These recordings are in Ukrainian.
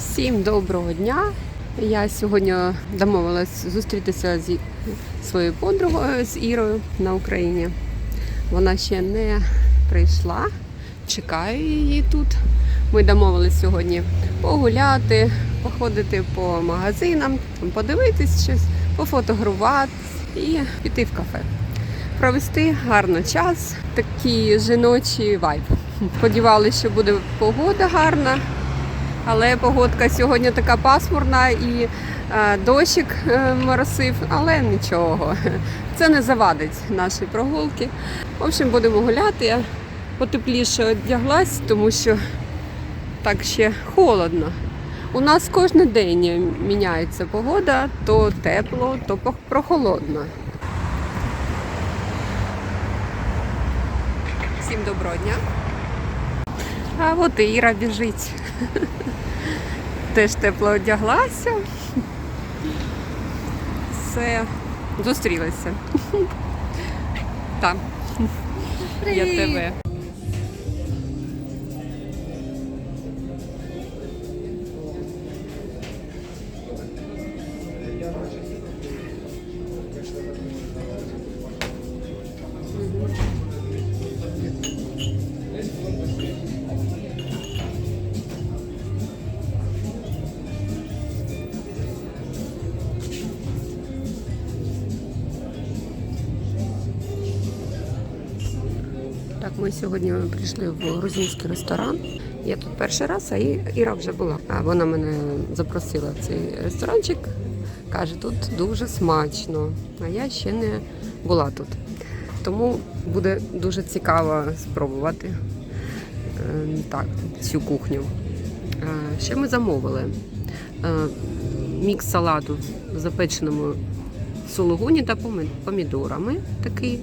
Всім доброго дня! Я сьогодні домовилась зустрітися зі своєю подругою з Ірою на Україні. Вона ще не прийшла, чекаю її тут. Ми домовились сьогодні погуляти, походити по магазинам, подивитись щось, пофотографуватись і піти в кафе. Провести гарно час, такий жіночий вайб. Сподівалися, що буде погода гарна, але погодка сьогодні така пасмурна і е, дощик е, моросив, але нічого. Це не завадить нашої прогулки. В общем, будемо гуляти. Я потепліше одяглась, тому що так ще холодно. У нас кожен день міняється погода, то тепло, то прохолодно. Всім доброго дня. А от Іра біжить. Теж тепло одяглася. Все, зустрілися. Так, я тебе. Ми сьогодні прийшли в грузинський ресторан. Я тут перший раз, а Іра вже була. А вона мене запросила в цей ресторанчик. Каже, тут дуже смачно. А я ще не була тут. Тому буде дуже цікаво спробувати е, так, цю кухню. Е, Ще ми замовили е, мікс салату в запеченому сулугуні та помі- помідорами. Такий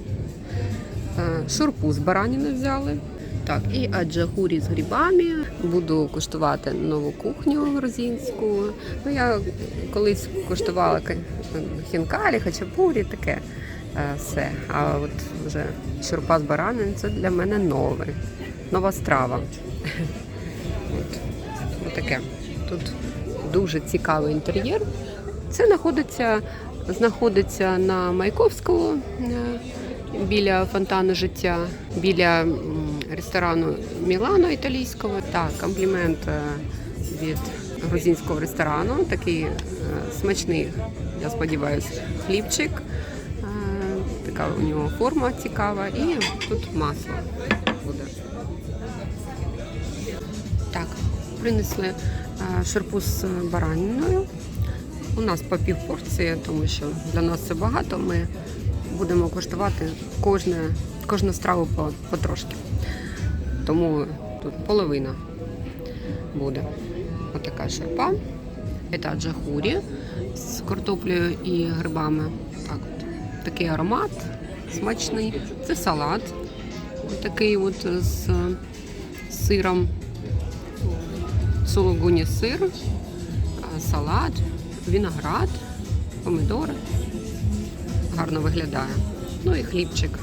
Шурпу з баранини взяли. Так, і аджахурі з грибами. Буду куштувати нову кухню грузинську. Ну, я колись куштувала хінкалі, хачапурі, таке е, все. А от вже шурпа з баранин це для мене нове, нова страва. От, от таке. Тут дуже цікавий інтер'єр. Це знаходиться, знаходиться на Майковського е, біля фонтану життя, біля ресторану Мілано італійського. Так, комплімент е, від грузинського ресторану. Такий е, смачний, я сподіваюся, хлібчик. Е, Така у нього форма цікава. І тут масло буде. Так, принесли шарпу з бараниною. У нас по пів порції, тому що для нас це багато. Ми будемо коштувати кожне, кожну страву по, потрошки. Тому тут половина буде. Отака шарпа. Це джахурі з картоплею і грибами. Так от. Такий аромат смачний. Це салат. Такий от з сиром. Сулугуні сир, салат, виноград, помидори. Гарно виглядає. Ну і хлібчик.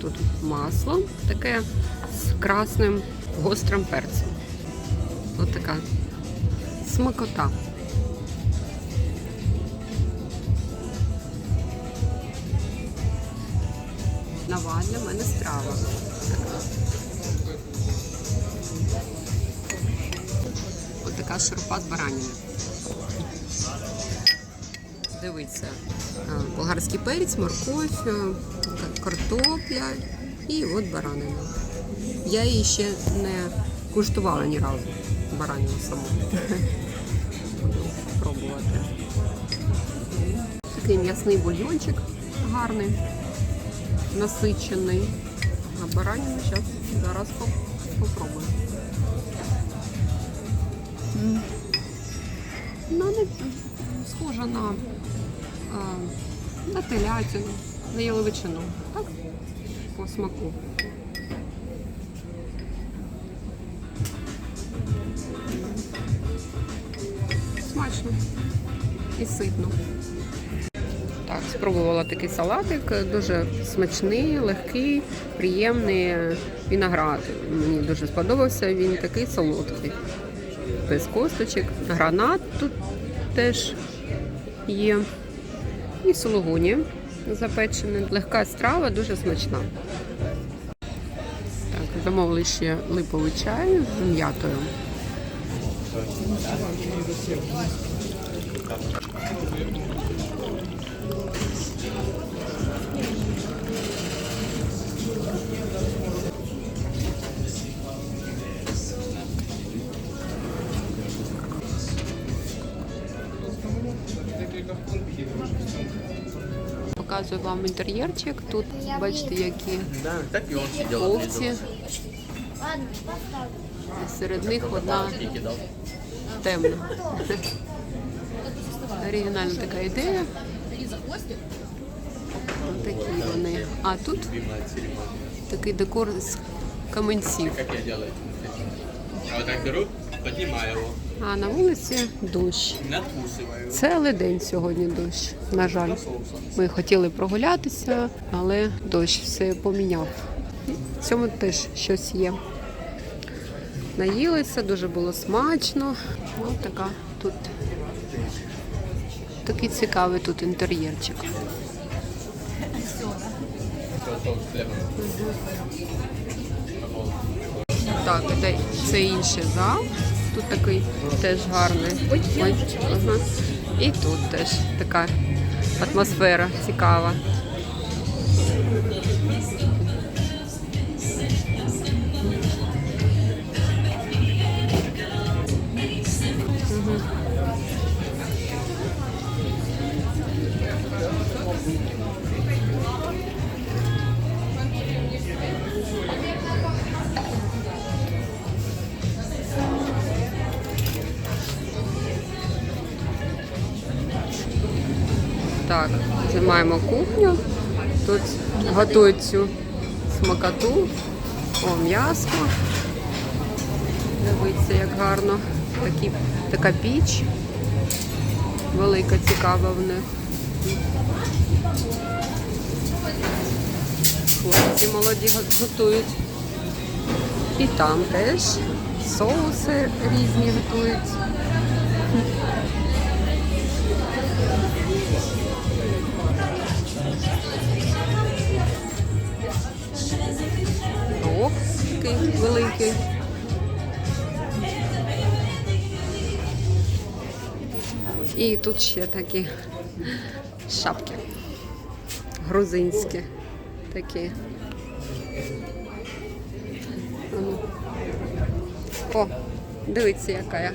Тут масло таке з красним гострим перцем. Ось така смакота. Нова для мене страва. Ось така шурпа з баранини. Дивіться, е, болгарський перець, морковь, картопля і от баранина. Я її ще не куштувала ні разу. Баранину саму. Буду пробувати. Такий м'ясний бульйончик гарний, насичений. А баранину зараз зараз поп- попробую. Ну, не схожа на, на телятину, на яловичину. Так? По смаку. Смачно і ситно. Так, спробувала такий салатик, дуже смачний, легкий, приємний виноград. Мені дуже сподобався, він такий солодкий. без косточок, гранат тут теж є. І сулугуні запечені. Легка страва, дуже смачна. Так, замовили ще липовий чай з м'ятою. Показую вам інтер'єрчик. Тут бачите, які овці. Серед них одна темна. Оригінальна така ідея. Ось такі вони. А тут такий декор з каменців. Вот так беру, поднимаю его, А на вулиці дощ. Цілий день сьогодні дощ. На жаль. Ми хотіли прогулятися, але дощ все поміняв. В цьому теж щось є. Наїлися, дуже було смачно. Ось така тут такий цікавий тут інтер'єрчик. Так, це інший зал. Тут такий теж гарний. Ой, ага. І тут теж така атмосфера цікава. Знімаємо кухню. Тут готують цю смакоту. О, м'ясо. Дивіться, як гарно. Такі, така піч. Велика, цікава в них. Хлопці молоді готують. І там теж соуси різні готують. Такий великий. І тут ще такі шапки. Грузинські такі. О, дивіться, яка я.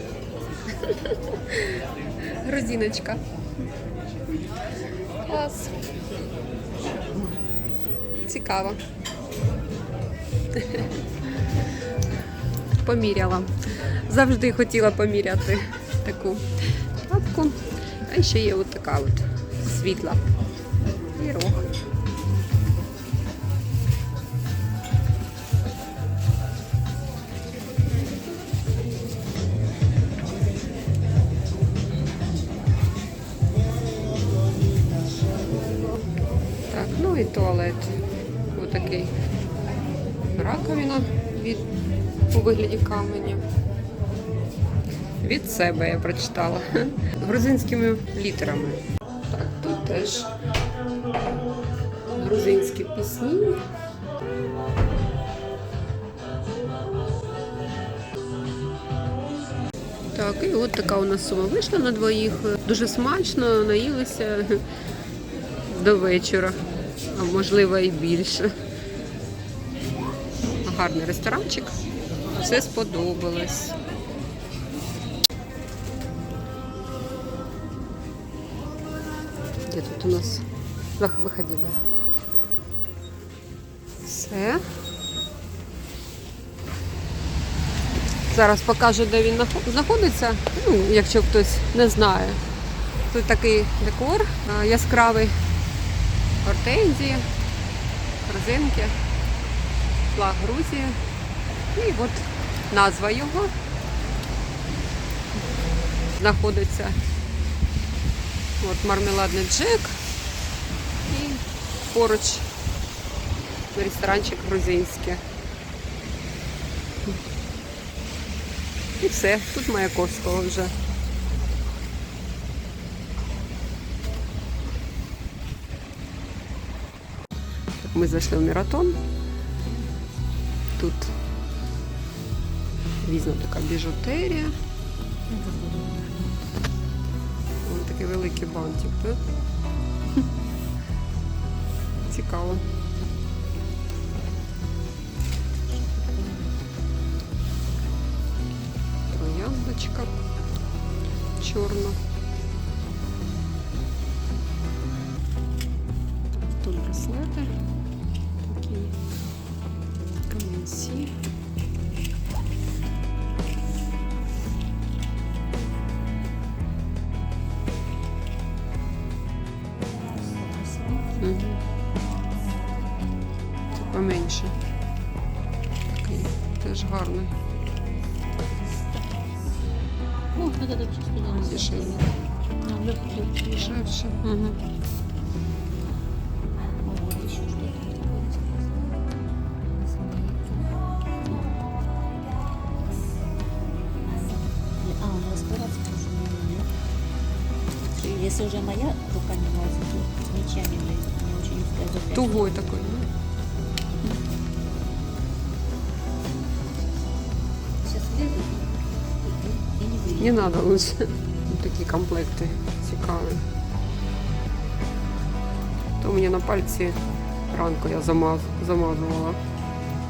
Грузиночка. Клас. Цікаво. Поміряла. Завжди хотіла поміряти таку шапку. А ще є от така от світла. І рог. Раковина від у вигляді каменя. Від себе я прочитала. Грузинськими літерами. Так, тут теж грузинські пісні. Так, і от така у нас сума вийшла на двоїх. Дуже смачно, наїлися до вечора, а можливо і більше. Гарний ресторанчик. Все сподобалось. Де тут у нас? Вих- Виходи, да. Все. Зараз покажу, де він знаходиться. Ну, якщо хтось не знає. Тут такий декор яскравий. Гортензії, корзинки, флаг Грузії. І от назва його знаходиться. От мармеладний джек і поруч ресторанчик грузинський. І все, тут Маяковського вже. Ми зайшли в Міратон. Тут різна така біжутерія. Ось такий великий бантик, так? Цікаво. Трояндочка чорна. Тут браслети такі Це поменше. Такий теж гарний. Ну, вот это чисто не Дешевле. Дешевше. Угу. Если уже моя рука не влазит, то ничем не влезет. Мне очень узкая запястье. Тугой такой, да? Сейчас влезет и, и не выйдет. Не надо лучше. Вот Такі комплекти цікаві. То мені на пальці ранку я замаз, замазувала.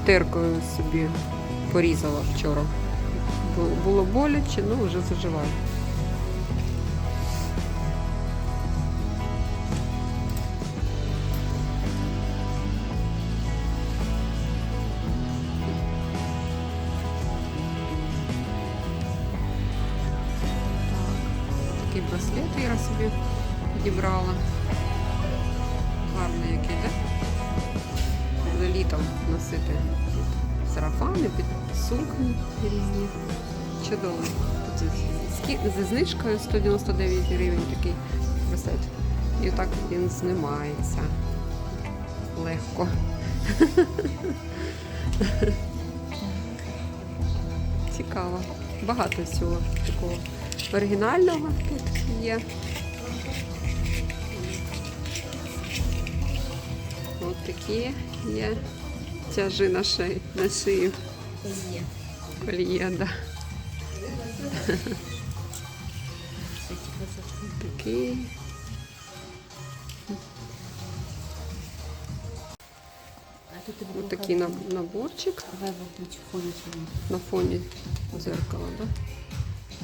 Теркою собі порізала вчора. Було боляче, ну вже заживає. Різні. Тут зі- зі знижкою 199 гривень такий браслет. І так він знімається. Легко. Цікаво. Багато всього такого оригінального тут є. Ось такі є тяжі на шиї, на Кольє, да. Такий. Ось такий наборчик на фоні дзеркала, да?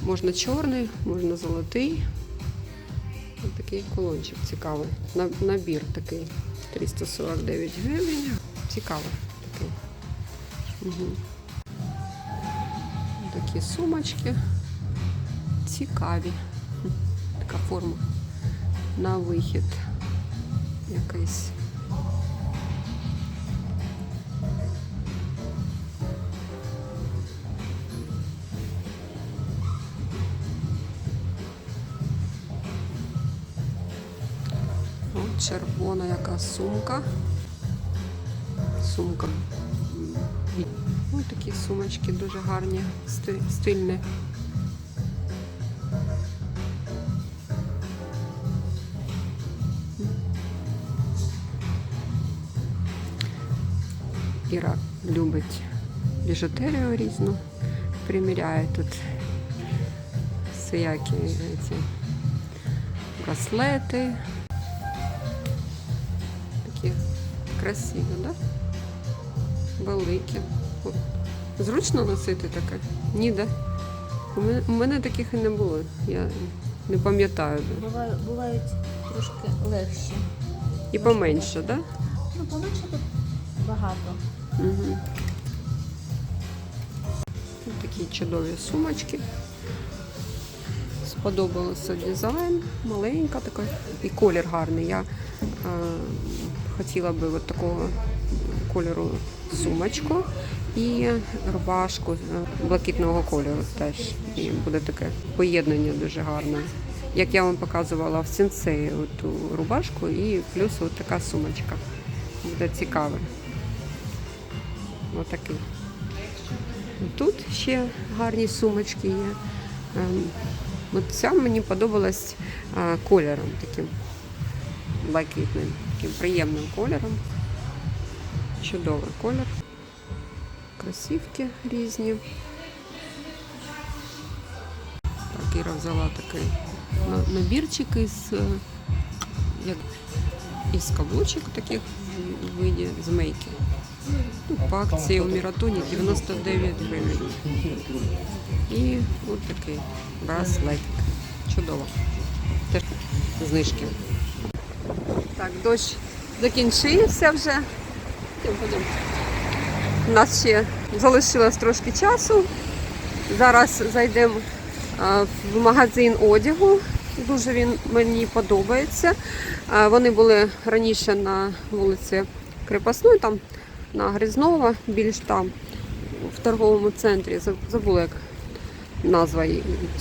Можна чорний, можна золотий. Ось такий колончик цікавий. Набір такий 349 гривень. Цікавий такий. Угу. Такі сумочки. Цікаві. Така форма. На вихід. Якийсь. Червона яка сумка. Сумка. Ось такі сумочки дуже гарні, стильні. Іра любить біжутерію різну, приміряє тут всіякі ці браслети. Такі красиві, да? Великі. Зручно носити таке? Ні, да? У мене, таких і не було. Я не пам'ятаю. Бувають, бувають трошки легші. І поменше, да? Ну, поменше тут багато. Угу. Такі чудові сумочки. Сподобався дизайн, маленька така. І колір гарний. Я е, хотіла би от такого кольору сумочку і рубашку е, блакитного кольору теж. І буде таке поєднання дуже гарне. Як я вам показувала в сенсеї ту рубашку і плюс от така сумочка. Буде цікаво. Отакий. Тут ще гарні сумочки є. Ем, От ця мені подобалась кольором таким блакитним, таким приємним кольором. Чудовий колір. Кросівки різні. Так, Іра взяла такий набірчик із, е, як, із каблучок таких в виді змейки. Ну, по акції у Міратоні 99 гривень. І от такий браслетик. Чудово. Теж знижки. Так, дощ закінчився вже. У нас ще залишилось трошки часу. Зараз зайдемо в магазин одягу. Дуже він мені подобається. Вони були раніше на вулиці Крепосної, там на Грязнова, більш там, в торговому центрі. Забула, як назва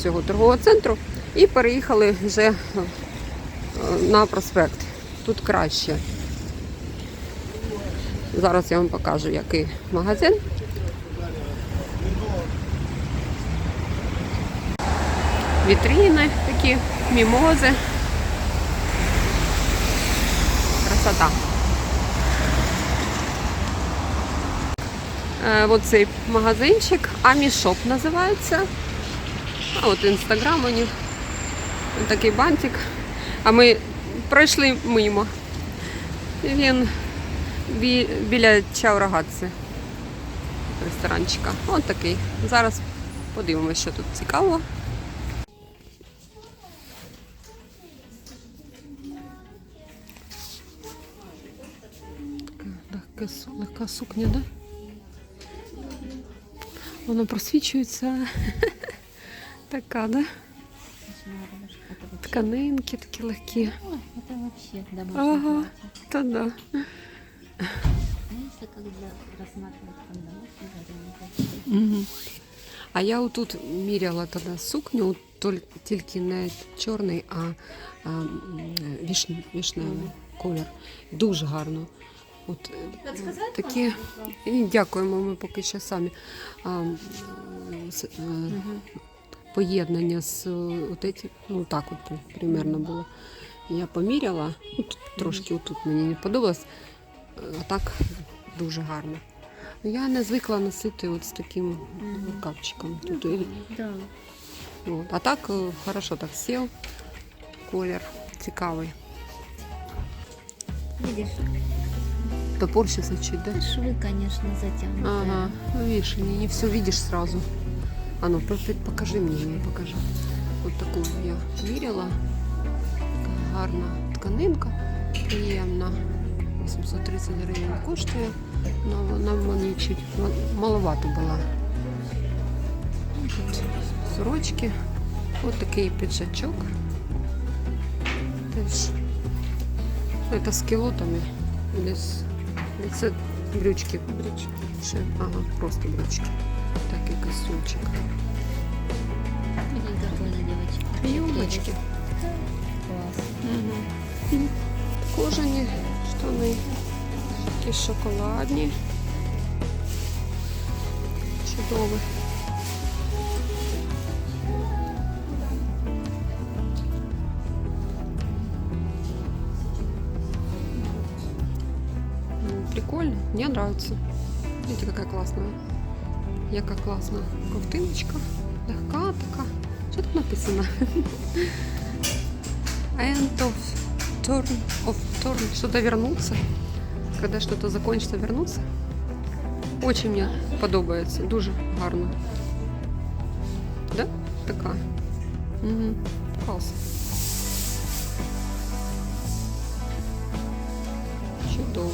цього торгового центру. І переїхали вже на проспект. Тут краще. Зараз я вам покажу, який магазин. Вітріни такі, мімози. Красота. Е, Оцей магазинчик Амішоп називається. А от інстаграм у них. Такий бантик. А ми пройшли мимо. Він бі- біля Чаурагатси ресторанчика. Ось такий. Зараз подивимося, що тут цікаво. Легка, легка сукня, да? Вона просвічується. Така, да? Тканинки такі легкі. Ага. Та да. Угу. А я отут міряла тоді сукню, тільки не чорний, а, а вішн, вішневий колір. Дуже гарно. От, е, такі, дякуємо, ми поки що самі. А, с- е, Поєднання з е, от эти, ну так от примерно було. Я поміряла, тут трошки отут мені не подобалось, так дуже гарно. Ну, Я не звикла носити от з таким рукавчиком. Тут, Да. от. А так е, хорошо так сів. Колір цікавий. Видишь, Топор ще сочить, да? швы, конечно, затянутые. Ага, ну видишь, не, не все видишь сразу. А ну, по- по- покажи мне ее, покажи. Вот такую я міряла. Така гарна тканинка, приємна. 830 гривень коштує, але вона мені чуть маловато була. Тут сорочки. Ось такий піджачок. Теж. Ну, це з кілотами. Це брючки. Брючки. Ще, ага, просто брючки. Такий костюмчик. Видишь, какой. Юбочки. Класс. Угу. Кожані штани. Такі шоколадні. Чудові. Ну, Прикольно, мне нравится. Видите, какая классная. Яка класна ковтиночка. Легка така. Що тут написано? End of turn of turn. Что-то вернуться. Когда что-то закончится, вернуться. Очень мне подобається. Дуже гарно. Да? Така. Угу. Клас. Чудово.